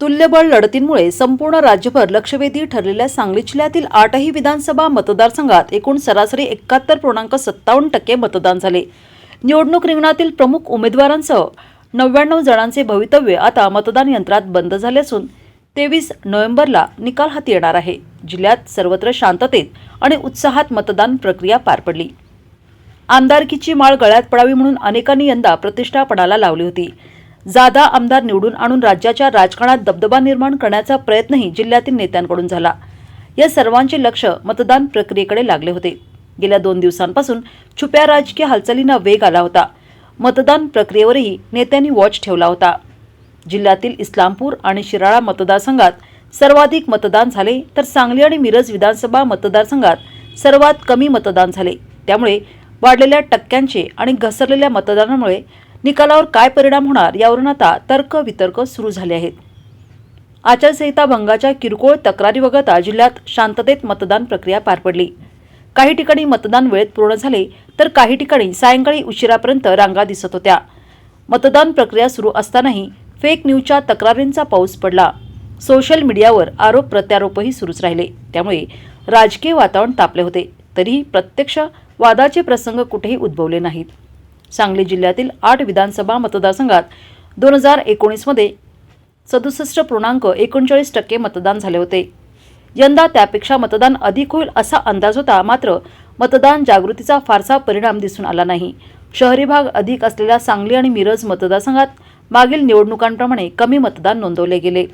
तुल्यबळ लढतींमुळे संपूर्ण राज्यभर लक्षवेधी ठरलेल्या सांगली जिल्ह्यातील आठही विधानसभा मतदारसंघात एकूण सरासरी एकाहत्तर पूर्णांक सत्तावन्न टक्के मतदान झाले. निवडणूक रिंगणातील प्रमुख उमेदवारांसह नव्याण्णव जणांचे भवितव्य आता मतदान यंत्रात बंद झाले असून तेवीस नोव्हेंबरला निकाल हाती येणार आहे. जिल्ह्यात सर्वत्र शांततेत आणि उत्साहात मतदान प्रक्रिया पार पडली. आमदारकीची माळ गळ्यात पडावी म्हणून अनेकांनी यंदा प्रतिष्ठापणाला लावली होती. जादा आमदार निवडून आणून राज्याच्या राजकारणात दबदबा निर्माण करण्याचा प्रयत्नही जिल्ह्यातील नेत्यांकडून झाला. या सर्वांचे लक्ष मतदान प्रक्रियेकडे लागले होते. गेल्या दोन दिवसांपासून छुप्या राजकीय हालचालींना वेग आला होता. मतदान प्रक्रियेवरही नेत्यांनी वॉच ठेवला होता. जिल्ह्यातील इस्लामपूर आणि शिराळा मतदारसंघात सर्वाधिक मतदान झाले तर सांगली आणि मिरज विधानसभा मतदारसंघात सर्वात कमी मतदान झाले. त्यामुळे वाढलेल्या टक्क्यांचे आणि घसरलेल्या मतदानामुळे निकालावर काय परिणाम होणार यावरून आता तर्कवितर्क सुरू झाले आहेत. आचारसंहिता भंगाच्या किरकोळ तक्रारी वगळता जिल्ह्यात शांततेत मतदान प्रक्रिया पार पडली. काही ठिकाणी मतदान वेळेत पूर्ण झाले तर काही ठिकाणी सायंकाळी उशिरापर्यंत रांगा दिसत होत्या. मतदान प्रक्रिया सुरू असतानाही फेक न्यूजच्या तक्रारींचा पाऊस पडला. सोशल मीडियावर आरोप प्रत्यारोपही सुरूच राहिले. त्यामुळे राजकीय वातावरण तापले होते. तरीही प्रत्यक्ष वादाचे प्रसंग कुठेही उद्भवले नाहीत. सांगली जिल्ह्यातील आठ विधानसभा मतदारसंघात दोन हजार एकोणीसमध्ये सदुसष्ट पूर्णांक एकोणचाळीस टक्के मतदान झाले होते. यंदा त्यापेक्षा मतदान अधिक होईल असा अंदाज होता मात्र मतदान जागृतीचा फारसा परिणाम दिसून आला नाही. शहरी भाग अधिक असलेल्या सांगली आणि मिरज मतदारसंघात मागील निवडणुकांप्रमाणे कमी मतदान नोंदवले गेले.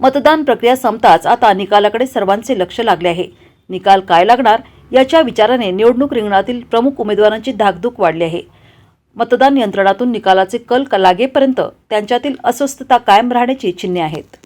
मतदान प्रक्रिया संपताच आता निकालाकडे सर्वांचे लक्ष लागले आहे. निकाल काय लागणार? याच्या विचाराने निवडणूक रिंगणातील प्रमुख उमेदवारांची धाकधूक वाढली आहे. मतदान यंत्रणातून निकालाचे कल लागेपर्यंत त्यांच्यातील अस्वस्थता कायम राहण्याची चिन्हे आहेत.